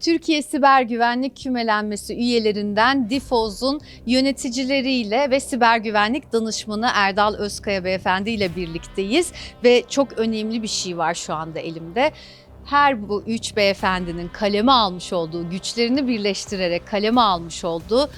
Türkiye Siber Güvenlik Kümelenmesi üyelerinden DİFOZ'un yöneticileriyle ve siber güvenlik danışmanı Erdal Özkaya Beyefendi ile birlikteyiz. Ve çok önemli bir şey var şu anda elimde. Her bu üç beyefendinin kaleme almış olduğu, güçlerini birleştirerek kaleme almış olduğu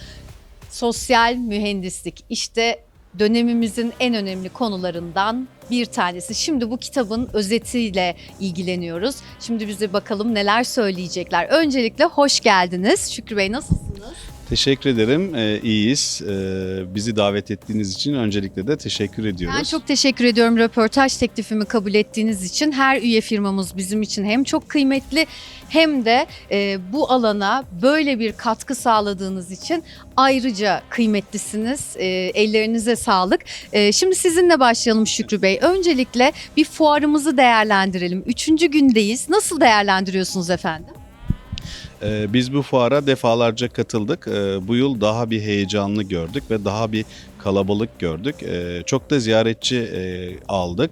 sosyal mühendislik. İşte dönemimizin en önemli konularından bir tanesi. Şimdi bu kitabın özetiyle ilgileniyoruz. Şimdi bize bakalım neler söyleyecekler. Öncelikle hoş geldiniz. Şükrü Bey nasılsınız? Teşekkür ederim. Ee, iyiyiz. Ee, bizi davet ettiğiniz için öncelikle de teşekkür ediyoruz. Ben çok teşekkür ediyorum röportaj teklifimi kabul ettiğiniz için. Her üye firmamız bizim için hem çok kıymetli hem de e, bu alana böyle bir katkı sağladığınız için ayrıca kıymetlisiniz. E, ellerinize sağlık. E, şimdi sizinle başlayalım Şükrü Bey. Öncelikle bir fuarımızı değerlendirelim. Üçüncü gündeyiz. Nasıl değerlendiriyorsunuz efendim? Ee, biz bu fuara defalarca katıldık. Ee, bu yıl daha bir heyecanlı gördük ve daha bir kalabalık gördük. Ee, çok da ziyaretçi e, aldık.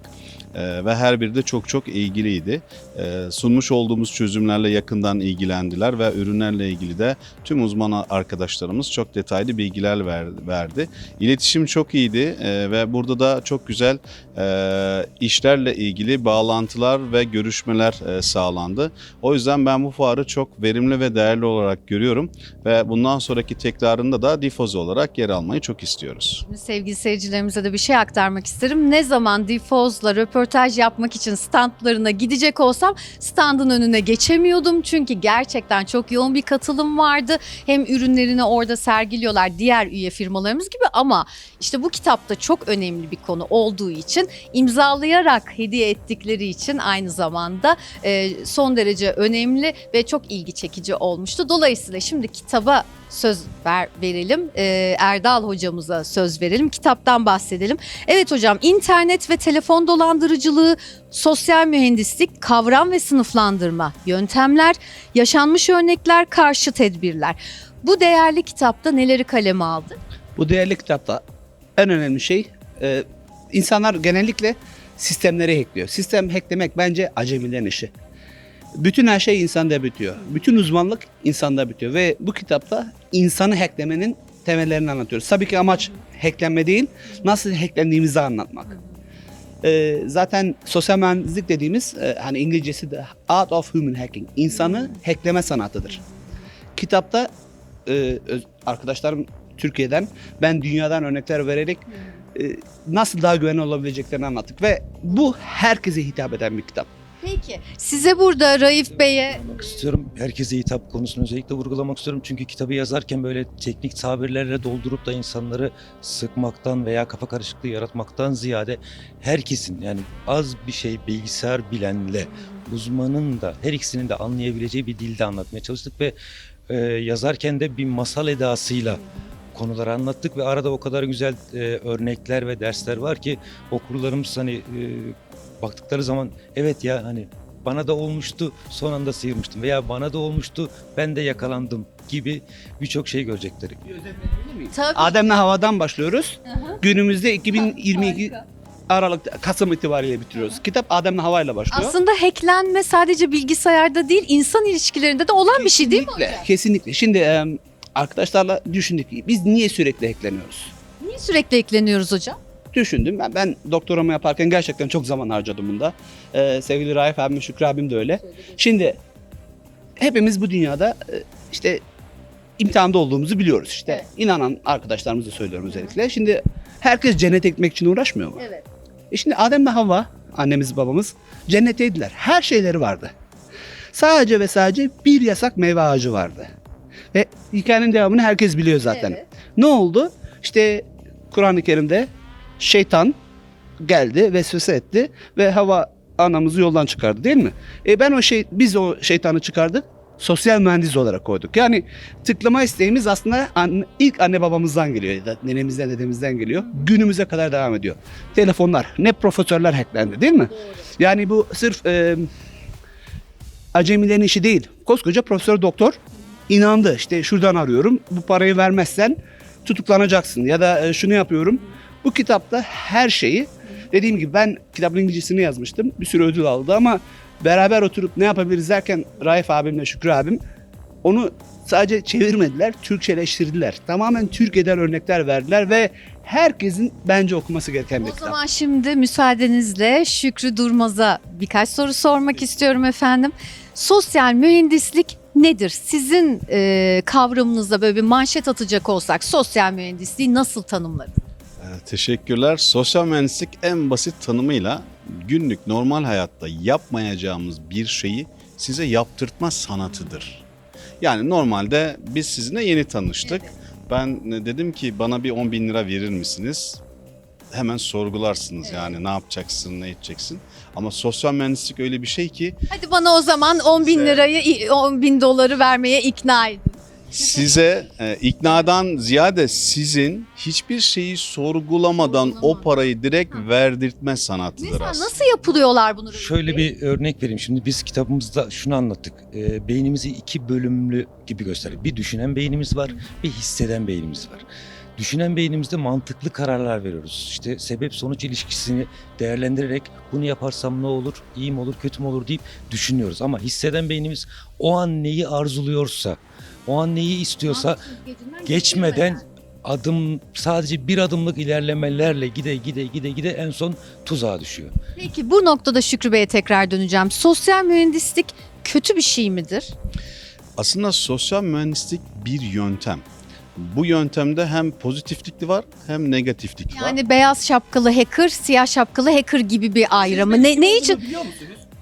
Ee, ve her biri de çok çok ilgiliydi. Ee, sunmuş olduğumuz çözümlerle yakından ilgilendiler ve ürünlerle ilgili de tüm uzman arkadaşlarımız çok detaylı bilgiler ver- verdi. İletişim çok iyiydi ee, ve burada da çok güzel e, işlerle ilgili bağlantılar ve görüşmeler e, sağlandı. O yüzden ben bu fuarı çok verimli ve değerli olarak görüyorum ve bundan sonraki tekrarında da difoz olarak yer almayı çok istiyoruz. Sevgili seyircilerimize de bir şey aktarmak isterim. Ne zaman Difoz'la röportaj yapmak için standlarına gidecek olsam standın önüne geçemiyordum. Çünkü gerçekten çok yoğun bir katılım vardı. Hem ürünlerini orada sergiliyorlar diğer üye firmalarımız gibi ama işte bu kitapta çok önemli bir konu olduğu için imzalayarak hediye ettikleri için aynı zamanda e, son derece önemli ve çok ilgi çekici olmuştu. Dolayısıyla şimdi kitaba söz ver, verelim. Ee, Erdal hocamıza söz verelim. Kitaptan bahsedelim. Evet hocam internet ve telefon dolandırıcılığı, sosyal mühendislik, kavram ve sınıflandırma, yöntemler, yaşanmış örnekler, karşı tedbirler. Bu değerli kitapta neleri kaleme aldı? Bu değerli kitapta en önemli şey e, insanlar genellikle sistemleri hackliyor. Sistem hacklemek bence acemilerin işi. Bütün her şey insanda bitiyor. Bütün uzmanlık insanda bitiyor ve bu kitapta insanı hacklemenin temellerini anlatıyoruz. Tabii ki amaç hacklenme değil, nasıl hacklendiğimizi anlatmak. E, zaten sosyal mühendislik dediğimiz e, hani İngilizcesi de Art of Human Hacking, insanı hackleme sanatıdır. Kitapta e, arkadaşlarım Türkiye'den ben dünyadan örnekler vererek e, nasıl daha güvenli olabileceklerini anlattık ve bu herkese hitap eden bir kitap. Peki size burada Raif Bey'e Vurgulamak istiyorum. Herkese hitap konusunu özellikle vurgulamak istiyorum. Çünkü kitabı yazarken böyle teknik tabirlerle doldurup da insanları sıkmaktan veya kafa karışıklığı yaratmaktan ziyade herkesin yani az bir şey bilgisayar bilenle uzmanın da her ikisinin de anlayabileceği bir dilde anlatmaya çalıştık ve e, yazarken de bir masal edasıyla konuları anlattık ve arada o kadar güzel e, örnekler ve dersler var ki okurlarımız hani e, baktıkları zaman evet ya hani bana da olmuştu son anda sıyırmıştım veya bana da olmuştu ben de yakalandım gibi birçok şey görecekler. tabii Adem'le Hava'dan başlıyoruz. Günümüzde 2022 Harika. Aralık Kasım itibariyle bitiriyoruz. Kitap Adem'le Hava'yla başlıyor. aslında hacklenme sadece bilgisayarda değil insan ilişkilerinde de olan bir şey değil mi hocam? Kesinlikle. Şimdi arkadaşlarla düşündük ki biz niye sürekli hackleniyoruz? Niye sürekli ekleniyoruz hocam? Düşündüm. Ben, ben doktoramı yaparken gerçekten çok zaman harcadım bunda. Ee, sevgili Raif abim, Şükrü abim de öyle. Şimdi hepimiz bu dünyada e, işte imtihanda olduğumuzu biliyoruz işte. Evet. İnanan arkadaşlarımıza söylüyorum özellikle. Şimdi herkes cennete gitmek için uğraşmıyor mu? Evet. E şimdi Adem ve Havva, annemiz babamız cennetteydiler. Her şeyleri vardı. Sadece ve sadece bir yasak meyve ağacı vardı. Ve hikayenin devamını herkes biliyor zaten. Evet. Ne oldu? İşte Kur'an-ı Kerim'de şeytan geldi, vesvese etti ve Hava anamızı yoldan çıkardı değil mi? E ben o şey, biz o şeytanı çıkardık. Sosyal mühendis olarak koyduk. Yani tıklama isteğimiz aslında anne- ilk anne babamızdan geliyor ya da nenemizden dedemizden geliyor. Günümüze kadar devam ediyor. Telefonlar, ne profesörler hacklendi değil mi? Yani bu sırf e, acemilerin işi değil. Koskoca profesör doktor inandı. İşte şuradan arıyorum. Bu parayı vermezsen tutuklanacaksın. Ya da e, şunu yapıyorum. Bu kitapta her şeyi dediğim gibi ben kitabın İngilizcesini yazmıştım. Bir sürü ödül aldı ama beraber oturup ne yapabiliriz derken Raif abimle Şükrü abim onu sadece çevirmediler, Türkçeleştirdiler. Tamamen Türkiye'den örnekler verdiler ve herkesin bence okuması gereken bir O kitap. zaman şimdi müsaadenizle Şükrü Durmaz'a birkaç soru sormak istiyorum efendim. Sosyal mühendislik nedir? Sizin e, kavramınızda böyle bir manşet atacak olsak sosyal mühendisliği nasıl tanımlarız? Ee, Teşekkürler. Sosyal mühendislik en basit tanımıyla günlük normal hayatta yapmayacağımız bir şeyi size yaptırtma sanatıdır. Yani normalde biz sizinle yeni tanıştık. Ben dedim ki bana bir 10 bin lira verir misiniz? Hemen sorgularsınız yani ne yapacaksın, ne edeceksin. Ama sosyal mühendislik öyle bir şey ki Hadi bana o zaman 10 bin lirayı, 10 bin doları vermeye ikna edin. size e, iknadan ziyade sizin hiçbir şeyi sorgulamadan o Sorgulamadan. parayı direkt verdirtme sanatıdır Mesela aslında. nasıl yapılıyorlar bunu? Şöyle bir örnek vereyim. Şimdi biz kitabımızda şunu anlattık. Ee, beynimizi iki bölümlü gibi gösterdik. Bir düşünen beynimiz var, bir hisseden beynimiz var. Düşünen beynimizde mantıklı kararlar veriyoruz. İşte sebep sonuç ilişkisini değerlendirerek bunu yaparsam ne olur, iyi mi olur, kötü mü olur deyip düşünüyoruz. Ama hisseden beynimiz o an neyi arzuluyorsa, o an neyi istiyorsa geçmeden adım sadece bir adımlık ilerlemelerle gide gide gide gide en son tuzağa düşüyor. Peki bu noktada Şükrü Bey'e tekrar döneceğim. Sosyal mühendislik kötü bir şey midir? Aslında sosyal mühendislik bir yöntem. Bu yöntemde hem pozitiflikli var hem negatiflik var. Yani beyaz şapkalı hacker, siyah şapkalı hacker gibi bir ayrımı. Ne, ne için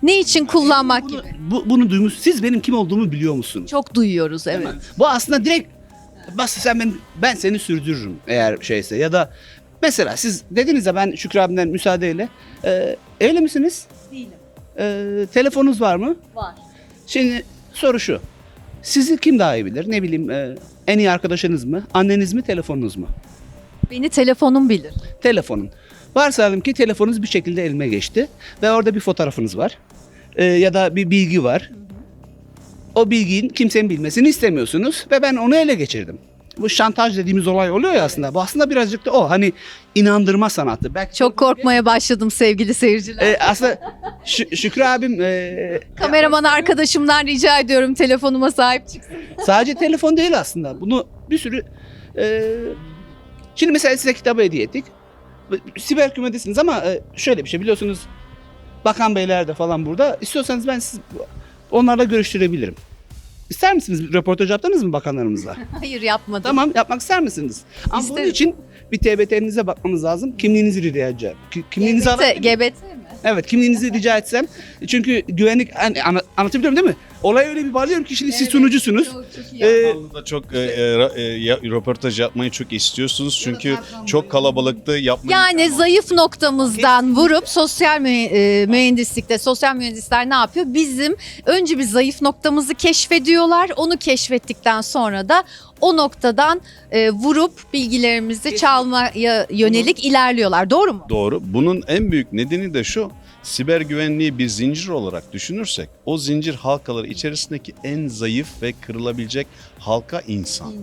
ne için kullanmak bunu, gibi? bu, bunu duymuş. Siz benim kim olduğumu biliyor musunuz? Çok duyuyoruz evet. Bu aslında direkt bas sen ben ben seni sürdürürüm eğer şeyse ya da mesela siz dediniz ya ben Şükrü abimden müsaadeyle e, evli misiniz? Değilim. E, telefonunuz var mı? Var. Şimdi soru şu. Sizi kim daha iyi bilir? Ne bileyim e, en iyi arkadaşınız mı? Anneniz mi? Telefonunuz mu? Beni telefonum bilir. Telefonun. Varsayalım ki telefonunuz bir şekilde elime geçti ve orada bir fotoğrafınız var. E, ya da bir bilgi var. O bilginin kimsenin bilmesini istemiyorsunuz ve ben onu ele geçirdim. Bu şantaj dediğimiz olay oluyor ya aslında. Bu aslında birazcık da o hani inandırma sanatı. Belki Çok korkmaya başladım sevgili seyirciler. E, aslında Şü- Şükrü abim e, Kameraman arkadaşımdan rica ediyorum telefonuma sahip çıksın. Sadece telefon değil aslında. Bunu bir sürü... e, şimdi mesela size kitabı hediye ettik. Siber kümedesiniz ama e, şöyle bir şey biliyorsunuz. Bakan beyler de falan burada. İstiyorsanız ben siz onlarla görüştürebilirim. İster misiniz? Röportaj yaptınız mı bakanlarımızla? Hayır yapmadım. tamam yapmak ister misiniz? Ama bunun İsterim. için bir TBT'nize bakmanız lazım. Kimliğinizi rica edeceğim. Ki- Kimliğinizi GBT, alabilir miyim? GBT mi? Evet kimliğinizi rica etsem. Çünkü güvenlik hani, ana- anlatabiliyorum değil mi? Olay öyle bir bağlıyorum ki şimdi siz sunucusunuz. Çok, çok iyi. Ee, da çok e, e, ra- e, ya- röportaj yapmayı çok istiyorsunuz çünkü çok kalabalıktı yapmayı. Yani zayıf noktamızdan vurup sosyal mühe- e, mühendislikte sosyal mühendisler ne yapıyor? Bizim önce bir zayıf noktamızı keşfediyorlar. Onu keşfettikten sonra da o noktadan e, vurup bilgilerimizi çalmaya yönelik ilerliyorlar. Doğru mu? Doğru. Bunun en büyük nedeni de şu. Siber güvenliği bir zincir olarak düşünürsek o zincir halkaları içerisindeki en zayıf ve kırılabilecek halka insan.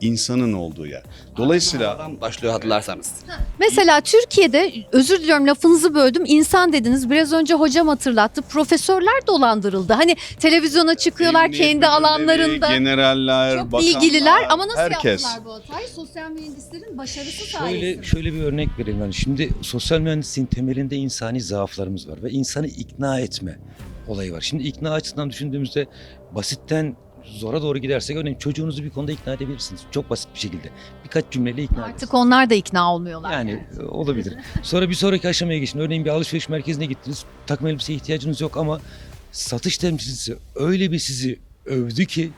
İnsanın olduğu yer. Dolayısıyla başlıyor hatırlarsanız. Mesela Türkiye'de özür diliyorum lafınızı böldüm. İnsan dediniz. Biraz önce hocam hatırlattı. Profesörler dolandırıldı. Hani televizyona çıkıyorlar emniyet kendi müdürleri, alanlarında. generaller, Çok bakanlar, bilgililer ama nasıl herkes. yaptılar bu hatayı? Sosyal mühendislerin başarısı Şöyle sayesinde. şöyle bir örnek vereyim. Yani şimdi sosyal mühendisliğin temelinde insani zaaflarımız var ve insanı ikna etme olayı var. Şimdi ikna açısından düşündüğümüzde basitten zora doğru gidersek örneğin çocuğunuzu bir konuda ikna edebilirsiniz. Çok basit bir şekilde. Birkaç cümleyle ikna edersiniz. Artık onlar da ikna olmuyorlar. Yani e, olabilir. Sonra bir sonraki aşamaya geçin. Örneğin bir alışveriş merkezine gittiniz. Takım elbiseye ihtiyacınız yok ama satış temsilcisi öyle bir sizi övdü ki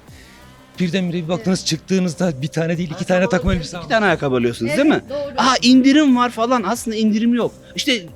birdenbire bir baktınız çıktığınızda bir tane değil iki tane takım elbise İki tane ayakkabı alıyorsunuz değil mi? Doğru. Aa indirim var falan. Aslında indirim yok. İşte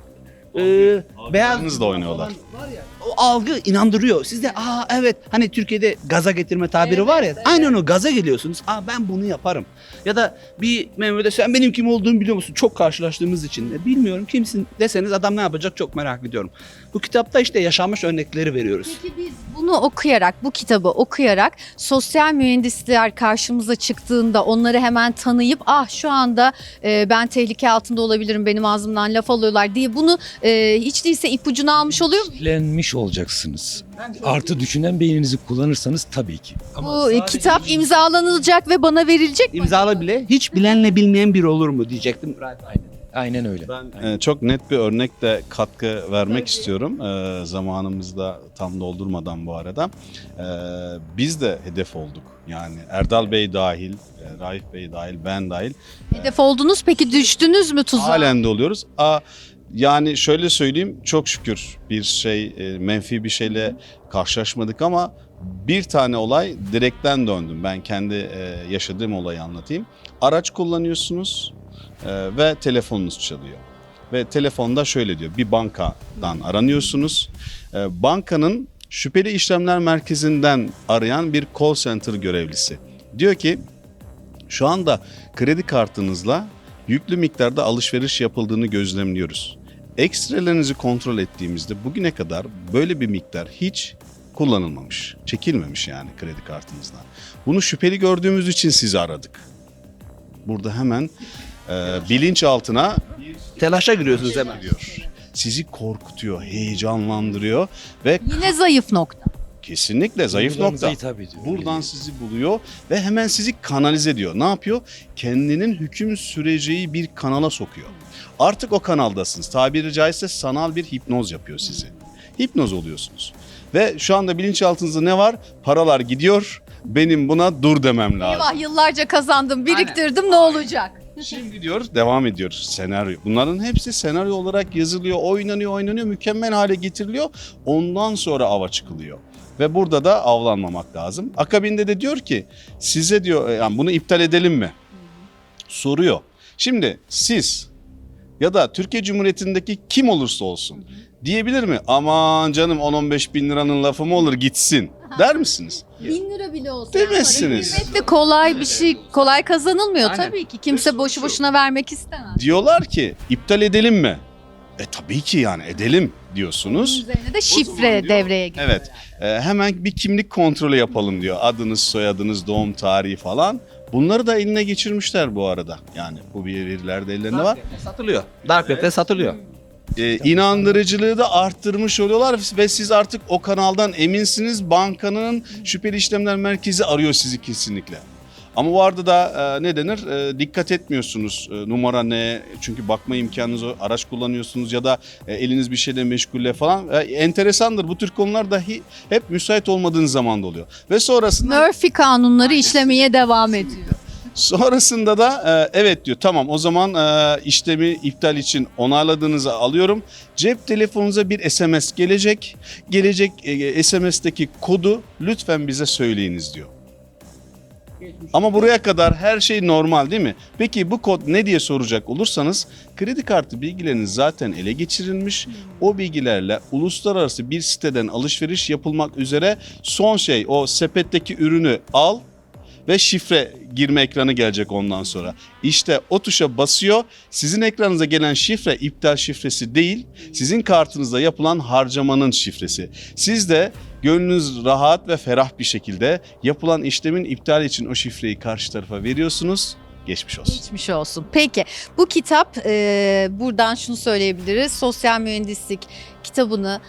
e, beyaz Algılarınızla oynuyorlar. Var ya, O algı inandırıyor. Siz de aa evet hani Türkiye'de gaza getirme tabiri var ya. Aynen o gaza geliyorsunuz. Aa ben bunu yaparım. Ya da bir memurda sen benim kim olduğumu biliyor musun? Çok karşılaştığımız için de bilmiyorum kimsin deseniz adam ne yapacak çok merak ediyorum. Bu kitapta işte yaşanmış örnekleri veriyoruz. Peki biz bunu okuyarak, bu kitabı okuyarak sosyal mühendisler karşımıza çıktığında onları hemen tanıyıp ah şu anda e, ben tehlike altında olabilirim benim ağzımdan laf alıyorlar diye bunu e, hiç değilse ipucunu almış oluyor hedeflenmiş olacaksınız. Artı düşünen beyninizi kullanırsanız tabii ki. Ama Bu sadece kitap imzalanılacak ve bana verilecek mi? İmzala bile hiç bilenle bilmeyen bir olur mu diyecektim. Aynen, aynen öyle. Ben e, çok net bir örnekle katkı vermek istiyorum. E, zamanımızda tam doldurmadan bu arada. E, biz de hedef olduk. Yani Erdal Bey dahil, e, Raif Bey dahil, ben dahil. Hedef oldunuz peki düştünüz mü tuzağa? Halen de oluyoruz. A, yani şöyle söyleyeyim çok şükür bir şey e, menfi bir şeyle karşılaşmadık ama bir tane olay direkten döndüm. Ben kendi e, yaşadığım olayı anlatayım. Araç kullanıyorsunuz e, ve telefonunuz çalıyor. Ve telefonda şöyle diyor bir bankadan aranıyorsunuz. Bankanın şüpheli işlemler merkezinden arayan bir call center görevlisi. Diyor ki şu anda kredi kartınızla yüklü miktarda alışveriş yapıldığını gözlemliyoruz. Ekstrelerinizi kontrol ettiğimizde bugüne kadar böyle bir miktar hiç kullanılmamış, çekilmemiş yani kredi kartınızdan. Bunu şüpheli gördüğümüz için sizi aradık. Burada hemen e, bilinçaltına Telaşa giriyorsunuz hemen. Sizi korkutuyor, heyecanlandırıyor ve Yine zayıf nokta. Kesinlikle zayıf nokta. hitap ediyor. Buradan sizi buluyor ve hemen sizi kanalize ediyor. Ne yapıyor? Kendinin hüküm süreceği bir kanala sokuyor. Artık o kanaldasınız. Tabiri caizse sanal bir hipnoz yapıyor sizi. Hipnoz oluyorsunuz. Ve şu anda bilinçaltınızda ne var? Paralar gidiyor. Benim buna dur demem lazım. Eyvah yıllarca kazandım, biriktirdim ne olacak? Şimdi diyoruz devam ediyoruz senaryo. Bunların hepsi senaryo olarak yazılıyor, oynanıyor, oynanıyor, mükemmel hale getiriliyor. Ondan sonra ava çıkılıyor. Ve burada da avlanmamak lazım. Akabinde de diyor ki size diyor yani bunu iptal edelim mi? Soruyor. Şimdi siz ya da Türkiye Cumhuriyeti'ndeki kim olursa olsun diyebilir mi? Aman canım 10-15 bin liranın lafı mı olur gitsin der misiniz? Bin lira bile olsa. Demezsiniz. Kıymetli kolay bir şey, kolay kazanılmıyor Aynen. tabii ki. Kimse boşu boşuna vermek istemez. Diyorlar ki iptal edelim mi? E tabii ki yani edelim Bunun diyorsunuz. üzerine de şifre diyor- devreye giriyor. Evet. E, hemen bir kimlik kontrolü yapalım diyor. Adınız, soyadınız, doğum tarihi falan. Bunları da eline geçirmişler bu arada. Yani bu bir veriler de ellerinde var. Satılıyor. Dark Web'de satılıyor. E, inandırıcılığı da arttırmış oluyorlar ve siz artık o kanaldan eminsiniz. Bankanın şüpheli işlemler merkezi arıyor sizi kesinlikle. Ama bu arada da e, ne denir? E, dikkat etmiyorsunuz e, numara ne? Çünkü bakma imkanınız o, araç kullanıyorsunuz ya da e, eliniz bir şeyle meşgulle falan. E, enteresandır bu tür konular dahi hep müsait olmadığınız zamanda oluyor. Ve sonrasında Murphy kanunları işlemeye devam ediyor. Sonrasında da e, evet diyor tamam o zaman e, işlemi iptal için onayladığınızı alıyorum. Cep telefonunuza bir SMS gelecek. Gelecek e, SMS'teki kodu lütfen bize söyleyiniz diyor. Ama buraya kadar her şey normal değil mi? Peki bu kod ne diye soracak olursanız kredi kartı bilgileriniz zaten ele geçirilmiş. O bilgilerle uluslararası bir siteden alışveriş yapılmak üzere son şey o sepetteki ürünü al ve şifre girme ekranı gelecek ondan sonra. İşte o tuşa basıyor. Sizin ekranınıza gelen şifre iptal şifresi değil, sizin kartınızda yapılan harcamanın şifresi. Siz de gönlünüz rahat ve ferah bir şekilde yapılan işlemin iptal için o şifreyi karşı tarafa veriyorsunuz. Geçmiş olsun. Geçmiş olsun. Peki bu kitap e, buradan şunu söyleyebiliriz. Sosyal mühendislik kitabını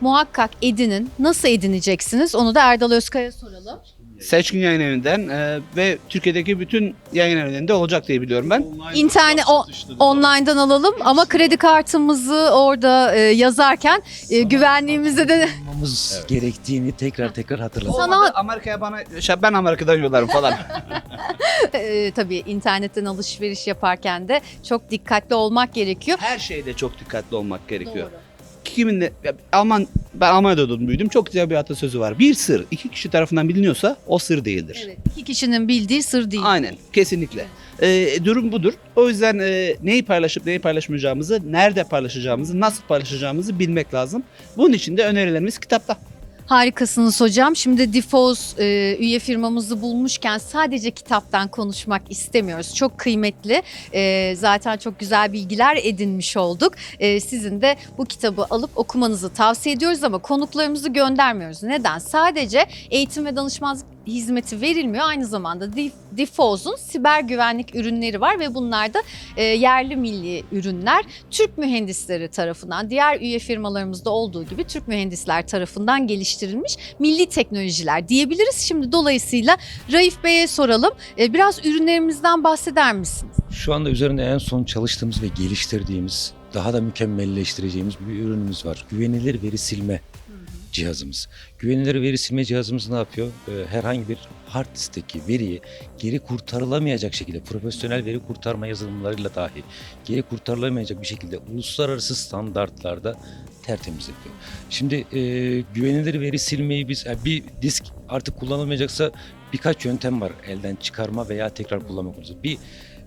muhakkak edinin. Nasıl edineceksiniz? Onu da Erdal Özkaya soralım. Seçkin Yayın Evi'nden e, ve Türkiye'deki bütün yayın evlerinde olacak diye biliyorum ben. İnternet o, online'dan alalım ama kredi kartımızı orada e, yazarken e, güvenliğimize de Yapmamız gerektiğini tekrar tekrar hatırlatalım. Sana- Olmadı Amerika'ya bana şey, ben Amerika'dan yollarım falan. e, tabii internetten alışveriş yaparken de çok dikkatli olmak gerekiyor. Her şeyde çok dikkatli olmak gerekiyor. Kimin de ya Alman ben Almanya'da doğdum büyüdüm. Çok güzel bir atasözü var. Bir sır iki kişi tarafından biliniyorsa o sır değildir. Evet, iki kişinin bildiği sır değil. Aynen kesinlikle. Ee, durum budur. O yüzden e, neyi paylaşıp neyi paylaşmayacağımızı, nerede paylaşacağımızı, nasıl paylaşacağımızı bilmek lazım. Bunun için de önerilerimiz kitapta. Harikasınız hocam. Şimdi Difoz e, üye firmamızı bulmuşken sadece kitaptan konuşmak istemiyoruz. Çok kıymetli. E, zaten çok güzel bilgiler edinmiş olduk. E, sizin de bu kitabı alıp okumanızı tavsiye ediyoruz ama konuklarımızı göndermiyoruz. Neden? Sadece eğitim ve danışmanlık hizmeti verilmiyor. Aynı zamanda Dif- Difoz'un siber güvenlik ürünleri var ve bunlar da e, yerli milli ürünler. Türk mühendisleri tarafından, diğer üye firmalarımızda olduğu gibi Türk mühendisler tarafından geliştirilmiş milli teknolojiler diyebiliriz. Şimdi dolayısıyla Raif Bey'e soralım. E, biraz ürünlerimizden bahseder misiniz? Şu anda üzerinde en son çalıştığımız ve geliştirdiğimiz, daha da mükemmelleştireceğimiz bir ürünümüz var. Güvenilir veri silme cihazımız. Güvenilir veri silme cihazımız ne yapıyor? Ee, herhangi bir hard diskteki veriyi geri kurtarılamayacak şekilde, profesyonel veri kurtarma yazılımlarıyla dahi geri kurtarılamayacak bir şekilde uluslararası standartlarda tertemiz yapıyor. Şimdi e, güvenilir veri silmeyi biz yani bir disk artık kullanılmayacaksa birkaç yöntem var elden çıkarma veya tekrar kullanma konusunda. Bir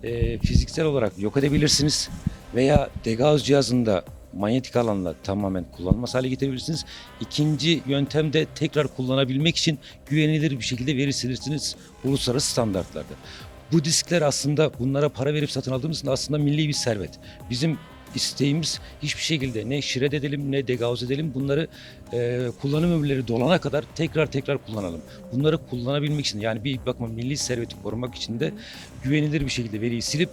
e, fiziksel olarak yok edebilirsiniz veya degauss cihazında manyetik alanla tamamen kullanılmaz hale getirebilirsiniz. İkinci yöntem de tekrar kullanabilmek için güvenilir bir şekilde veri silirsiniz uluslararası standartlarda. Bu diskler aslında bunlara para verip satın aldığımızda aslında milli bir servet. Bizim isteğimiz hiçbir şekilde ne shred edelim ne degauss edelim bunları e, kullanım ömürleri dolana kadar tekrar tekrar kullanalım. Bunları kullanabilmek için yani bir bakma milli serveti korumak için de güvenilir bir şekilde veriyi silip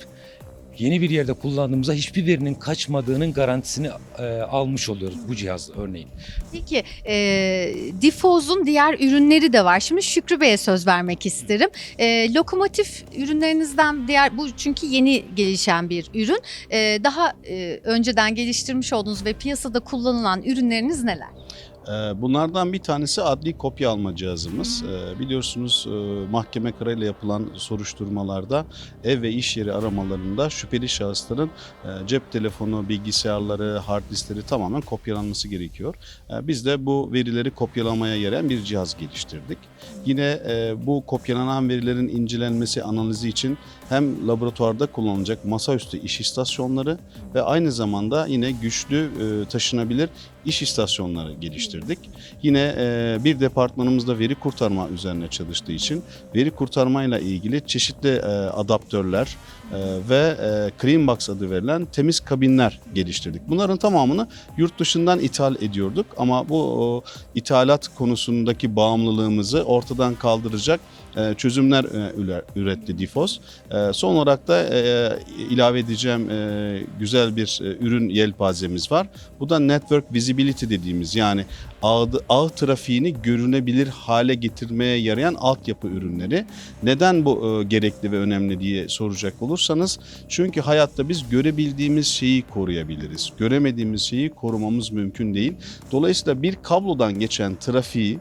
yeni bir yerde kullandığımızda hiçbir verinin kaçmadığının garantisini e, almış oluyoruz bu cihaz örneğin. Peki e, Difoz'un diğer ürünleri de var. Şimdi Şükrü Bey'e söz vermek isterim. E, lokomotif ürünlerinizden diğer bu çünkü yeni gelişen bir ürün. E, daha e, önceden geliştirmiş olduğunuz ve piyasada kullanılan ürünleriniz neler? Ee, Bunlardan bir tanesi adli kopya alma cihazımız. Ee, Biliyorsunuz e, mahkeme kararıyla yapılan soruşturmalarda ev ve iş yeri aramalarında şüpheli şahısların e, cep telefonu, bilgisayarları, hard diskleri tamamen kopyalanması gerekiyor. Ee, Biz de bu verileri kopyalamaya yarayan bir cihaz geliştirdik. Yine e, bu kopyalanan verilerin incelenmesi, analizi için hem laboratuvarda kullanılacak masaüstü iş istasyonları ve aynı zamanda yine güçlü e, taşınabilir iş istasyonları geliştirdik. Yine e, bir departmanımızda veri kurtarma üzerine çalıştığı için veri kurtarmayla ilgili çeşitli e, adaptörler ve e, Clean Box adı verilen temiz kabinler geliştirdik. Bunların tamamını yurt dışından ithal ediyorduk ama bu ithalat konusundaki bağımlılığımızı ortadan kaldıracak çözümler e, üre- üretti Difos. E, Son olarak da e, ilave edeceğim e, güzel bir e, ürün yelpazemiz var. Bu da Network Visibility dediğimiz yani ağ, ağ trafiğini görünebilir hale getirmeye yarayan altyapı ürünleri. Neden bu e, gerekli ve önemli diye soracak olursanız çünkü hayatta biz görebildiğimiz şeyi koruyabiliriz. Göremediğimiz şeyi korumamız mümkün değil. Dolayısıyla bir kablodan geçen trafiği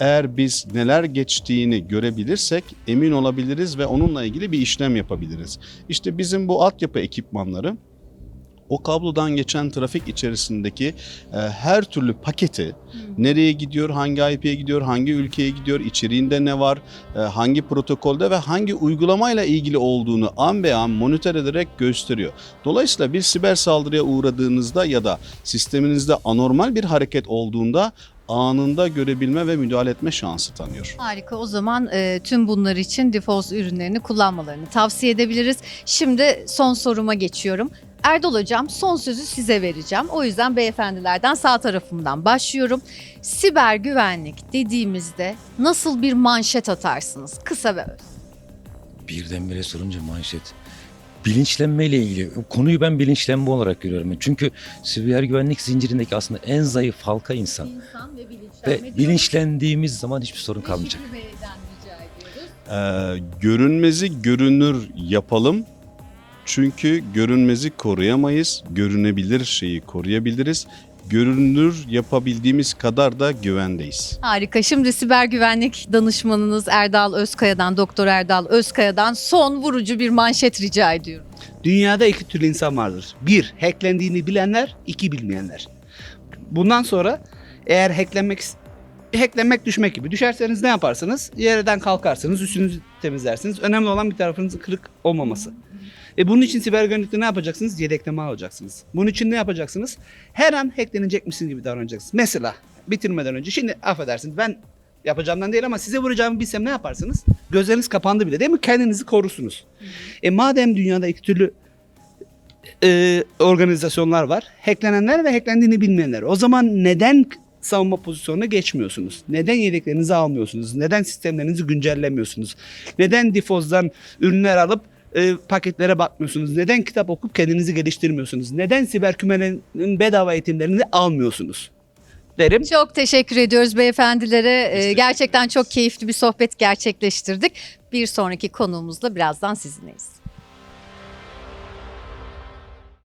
eğer biz neler geçtiğini görebilirsek emin olabiliriz ve onunla ilgili bir işlem yapabiliriz. İşte bizim bu altyapı ekipmanları o kablodan geçen trafik içerisindeki e, her türlü paketi nereye gidiyor, hangi IP'ye gidiyor, hangi ülkeye gidiyor, içeriğinde ne var, e, hangi protokolde ve hangi uygulamayla ilgili olduğunu an be an monitör ederek gösteriyor. Dolayısıyla bir siber saldırıya uğradığınızda ya da sisteminizde anormal bir hareket olduğunda anında görebilme ve müdahale etme şansı tanıyor. Harika o zaman e, tüm bunlar için Difoz ürünlerini kullanmalarını tavsiye edebiliriz. Şimdi son soruma geçiyorum. Erdal Hocam son sözü size vereceğim. O yüzden beyefendilerden sağ tarafımdan başlıyorum. Siber güvenlik dediğimizde nasıl bir manşet atarsınız? Kısa ve öz. Birdenbire sorunca manşet. Bilinçlenmeyle ilgili. Konuyu ben bilinçlenme olarak görüyorum. Çünkü siber güvenlik zincirindeki aslında en zayıf halka insan. İnsan ve Ve bilinçlendiğimiz zaman hiçbir sorun kalmayacak. Ee, görünmezi görünür yapalım. Çünkü görünmezi koruyamayız. Görünebilir şeyi koruyabiliriz. Görünür yapabildiğimiz kadar da güvendeyiz. Harika. Şimdi siber güvenlik danışmanınız Erdal Özkaya'dan, Doktor Erdal Özkaya'dan son vurucu bir manşet rica ediyorum. Dünyada iki türlü insan vardır. Bir, hacklendiğini bilenler, iki bilmeyenler. Bundan sonra eğer hacklenmek hacklenmek düşmek gibi. Düşerseniz ne yaparsınız? Yerden kalkarsınız, üstünüzü temizlersiniz. Önemli olan bir tarafınızın kırık olmaması. E bunun için siber güvenlikte ne yapacaksınız? Yedekleme alacaksınız. Bunun için ne yapacaksınız? Her an hacklenecekmişsiniz gibi davranacaksınız. Mesela bitirmeden önce şimdi affedersiniz ben yapacağımdan değil ama size vuracağımı bilsem ne yaparsınız? Gözleriniz kapandı bile değil mi? Kendinizi korursunuz. E madem dünyada iki türlü e, organizasyonlar var. Hacklenenler ve hacklendiğini bilmeyenler. O zaman neden savunma pozisyonuna geçmiyorsunuz? Neden yedeklerinizi almıyorsunuz? Neden sistemlerinizi güncellemiyorsunuz? Neden difozdan ürünler alıp e, paketlere bakmıyorsunuz? Neden kitap okup kendinizi geliştirmiyorsunuz? Neden siber kümenin bedava eğitimlerini almıyorsunuz? Derim. Çok teşekkür ediyoruz beyefendilere. Ee, gerçekten çok keyifli bir sohbet gerçekleştirdik. Bir sonraki konuğumuzla birazdan sizinleyiz.